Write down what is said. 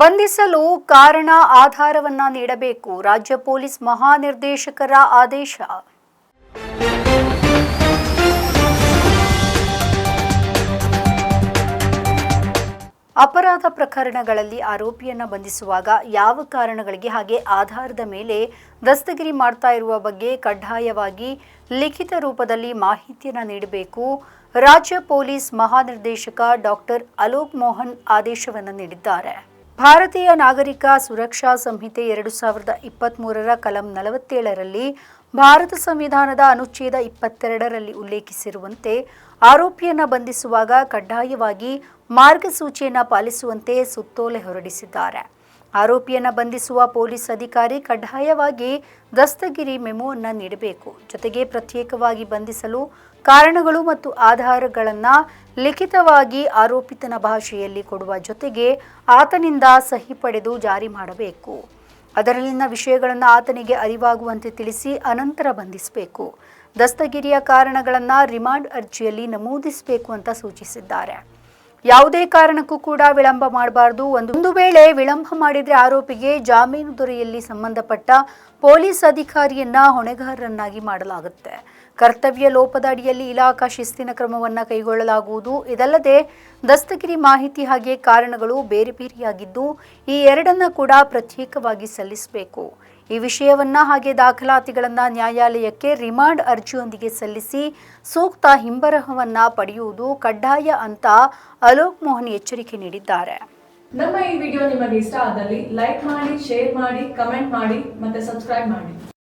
ಬಂಧಿಸಲು ಕಾರಣ ಆಧಾರವನ್ನ ನೀಡಬೇಕು. ರಾಜ್ಯ ಪೊಲೀಸ್ ಮಹಾನಿರ್ದೇಶಕರ ಆದೇಶ. ಅಪರಾಧ ಪ್ರಕರಣಗಳಲ್ಲಿ ಆರೋಪಿಯನ್ನು ಬಂಧಿಸುವಾಗ ಯಾವ ಕಾರಣಗಳಿಗೆ ಹಾಗೆ ಆಧಾರದ ಮೇಲೆ ದಸ್ತಗಿರಿ ಮಾಡ್ತಾ ಇರುವ ಬಗ್ಗೆ ಕಡ್ಡಾಯವಾಗಿ ಲಿಖಿತ ರೂಪದಲ್ಲಿ ಮಾಹಿತಿಯನ್ನು ನೀಡಬೇಕು. ರಾಜ್ಯ ಪೊಲೀಸ್ ಮಹಾನಿರ್ದೇಶಕ ಡಾಕ್ಟರ್ ಅಲೋಕ್ ಮೋಹನ್ ಆದೇಶವನ್ನು ನೀಡಿದ್ದಾರೆ. ಭಾರತೀಯ ನಾಗರಿಕ ಸುರಕ್ಷಾ ಸಂಹಿತೆ ಎರಡು ಸಾವಿರದ ಇಪ್ಪತ್ತ್ಮೂರರ ಕಲಂ ನಲವತ್ತೇಳರಲ್ಲಿ ಭಾರತ ಸಂವಿಧಾನದ ಅನುಚ್ಛೇದ ಇಪ್ಪತ್ತೆರಡರಲ್ಲಿ ಉಲ್ಲೇಖಿಸಿರುವಂತೆ, ಆರೋಪಿಯನ್ನು ಬಂಧಿಸುವಾಗ ಕಡ್ಡಾಯವಾಗಿ ಮಾರ್ಗಸೂಚಿಯನ್ನು ಪಾಲಿಸುವಂತೆ ಸುತ್ತೋಲೆ ಹೊರಡಿಸಿದ್ದಾರೆ. ಆರೋಪಿಯನ್ನ ಬಂಧಿಸುವ ಪೊಲೀಸ್ ಅಧಿಕಾರಿ ಕಡ್ಡಾಯವಾಗಿ ದಸ್ತಗಿರಿ ಮೆಮೋವನ್ನು ನೀಡಬೇಕು. ಜೊತೆಗೆ ಪ್ರತ್ಯೇಕವಾಗಿ ಬಂಧಿಸಲು ಕಾರಣಗಳು ಮತ್ತು ಆಧಾರಗಳನ್ನು ಲಿಖಿತವಾಗಿ ಆರೋಪಿತನ ಭಾಷೆಯಲ್ಲಿ ಕೊಡುವ ಜೊತೆಗೆ ಆತನಿಂದ ಸಹಿ ಪಡೆದು ಜಾರಿ ಮಾಡಬೇಕು. ಅದರಲ್ಲಿನ ವಿಷಯಗಳನ್ನು ಆತನಿಗೆ ಅರಿವಾಗುವಂತೆ ತಿಳಿಸಿ ಅನಂತರ ಬಂಧಿಸಬೇಕು. ದಸ್ತಗಿರಿಯ ಕಾರಣಗಳನ್ನು ರಿಮಾಂಡ್ ಅರ್ಜಿಯಲ್ಲಿ ನಮೂದಿಸಬೇಕು ಅಂತ ಸೂಚಿಸಿದ್ದಾರೆ. ಯಾವುದೇ ಕಾರಣಕ್ಕೂ ಕೂಡ ವಿಳಂಬ ಮಾಡಬಾರದು. ಒಂದು ವೇಳೆ ವಿಳಂಬ ಮಾಡಿದ್ರೆ ಆರೋಪಿಗೆ ಜಾಮೀನು ದೊರೆಯಲ್ಲಿ ಸಂಬಂಧಪಟ್ಟ ಪೊಲೀಸ್ ಅಧಿಕಾರಿಯನ್ನ ಹೊಣೆಗಾರರನ್ನಾಗಿ ಮಾಡಲಾಗುತ್ತೆ. ಕರ್ತವ್ಯ ಲೋಪದ ಅಡಿಯಲ್ಲಿ ಇಲಾಖಾ ಶಿಸ್ತಿನ ಕ್ರಮವನ್ನು ಕೈಗೊಳ್ಳಲಾಗುವುದು. ಇದಲ್ಲದೆ, ದಸ್ತಗಿರಿ ಮಾಹಿತಿ ಹಾಗೆ ಕಾರಣಗಳು ಬೇರೆ ಬೇರೆಯಾಗಿದ್ದು ಈ ಎರಡನ್ನ ಕೂಡ ಪ್ರತ್ಯೇಕವಾಗಿ ಸಲ್ಲಿಸಬೇಕು. ಈ ವಿಷಯವನ್ನ ಹಾಗೆ ದಾಖಲಾತಿಗಳನ್ನು ನ್ಯಾಯಾಲಯಕ್ಕೆ ರಿಮಾಂಡ್ ಅರ್ಜಿಯೊಂದಿಗೆ ಸಲ್ಲಿಸಿ ಸೂಕ್ತ ಹಿಂಬರಹವನ್ನ ಪಡೆಯುವುದು ಕಡ್ಡಾಯ ಅಂತ ಅಲೋಕ್ ಮೋಹನ್ ಎಚ್ಚರಿಕೆ ನೀಡಿದ್ದಾರೆ. ನಮ್ಮ ಈ ವಿಡಿಯೋ ನಿಮಗೆ ಇಷ್ಟ ಆದಲ್ಲಿ ಲೈಕ್ ಮಾಡಿ, ಶೇರ್ ಮಾಡಿ, ಕಮೆಂಟ್ ಮಾಡಿ ಮತ್ತೆ ಸಬ್ಸ್ಕ್ರೈಬ್ ಮಾಡಿ.